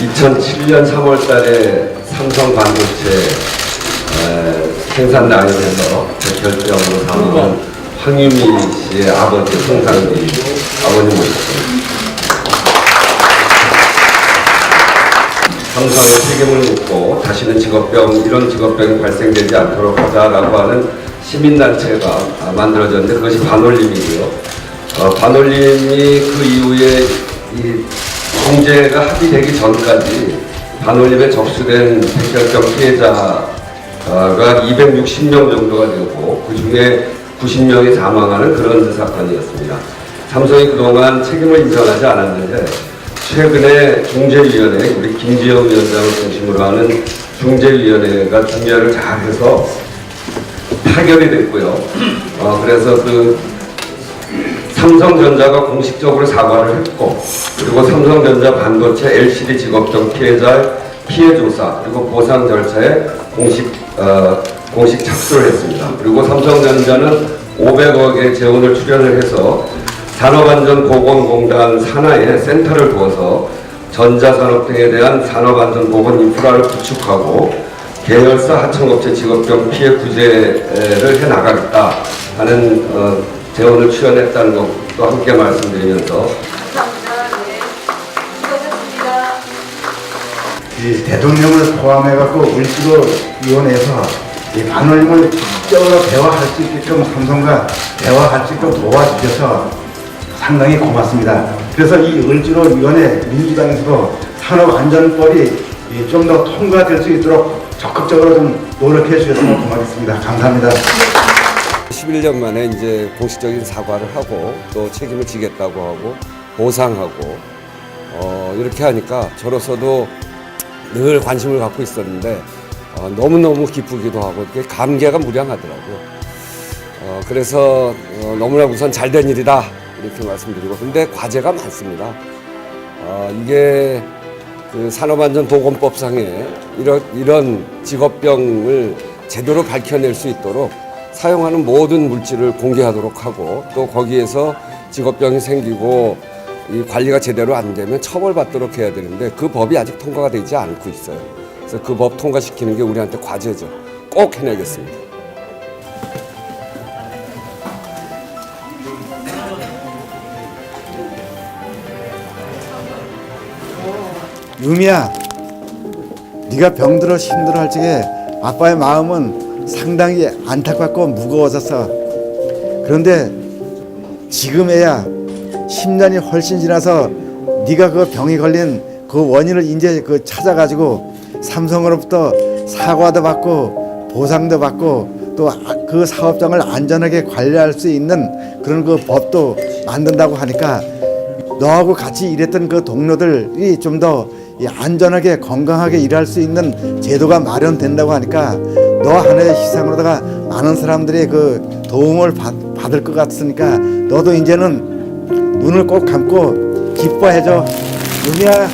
2007년 3월 달에 삼성 반도체 에, 생산 라인에서 결정으로 사망한 황유미 씨의 아버지 송상기 아버님 모셨습니다. 삼성의 책임을 묻고 다시는 직업병 이런 직업병이 발생되지 않도록 하자라고 하는 시민단체가 아, 만들어졌는데 그것이 반올림이고요. 어, 반올림이 그 이후에 이 공제가 합의되기 전까지 반올림에 접수된 백혈병 피해자가 260명 정도가 되고 그 중에 90명이 사망하는 그런 사건이었습니다. 삼성이 그동안 책임을 인정하지 않았는데 최근에 중재위원회 우리 김지영 위원장을 중심으로 하는 중재위원회가 중재를 잘해서 타결이 됐고요. 어, 그래서 그 삼성전자가 공식적으로 사과를 했고 그리고 삼성전자 반도체 LCD 직업병 피해자 피해 조사 그리고 보상 절차에 공식 어, 공식 착수를 했습니다. 그리고 삼성전자는 500억의 재원을 출연을 해서 산업안전보건공단 산하에 센터를 두어서 전자산업 등에 대한 산업안전보건 인프라를 구축하고 계열사 하청업체 직업병 피해 구제를 해 나가겠다 하는 어, 재원을 출연했다는 것도 함께 말씀드리면서 감사합니다. 네. 이 대통령을 포함해갖고 을지로 위원회에서 이 반올림을 적극적으로 대화할 수 있게끔 삼성과 대화할 수 있도록 도와주셔서 상당히 고맙습니다. 그래서 이 을지로 위원회 민주당에서도 산업안전법이 좀 더 통과될 수 있도록 적극적으로 좀 노력해 주셨으면 고맙겠습니다. 감사합니다. 11년 만에 이제 공식적인 사과를 하고 또 책임을 지겠다고 하고 보상하고 어, 이렇게 하니까 저로서도 늘 관심을 갖고 있었는데 어, 너무너무 기쁘기도 하고 감개가 무량하더라고요. 어, 그래서 어, 너무나 우선 잘 된 일이다 이렇게 말씀드리고 근데 과제가 많습니다. 어, 이게 그 산업안전보건법상에 이런, 이런 직업병을 제대로 밝혀낼 수 있도록 사용하는 모든 물질을 공개하도록 하고 또 거기에서 직업병이 생기고 이 관리가 제대로 안 되면 처벌받도록 해야 되는데 그 법이 아직 통과가 되지 않고 있어요. 그래서 그 법 통과시키는 게 우리한테 과제죠. 꼭 해내겠습니다. 유미야, 네가 병들어 힘들어할 적에 아빠의 마음은 상당히 안타깝고 무거워졌어. 그런데 지금에야 10년이 훨씬 지나서 네가 그 병이 걸린 그 원인을 이제 그 찾아가지고 삼성으로부터 사과도 받고 보상도 받고 또 그 사업장을 안전하게 관리할 수 있는 그런 그 법도 만든다고 하니까 너하고 같이 일했던 그 동료들이 좀더 안전하게 건강하게 일할 수 있는 제도가 마련된다고 하니까 너 하나의 희생으로다가 많은 사람들이 그 도움을 받, 받을 것 같으니까 너도 이제는 눈을 꼭 감고 기뻐해줘. 은희야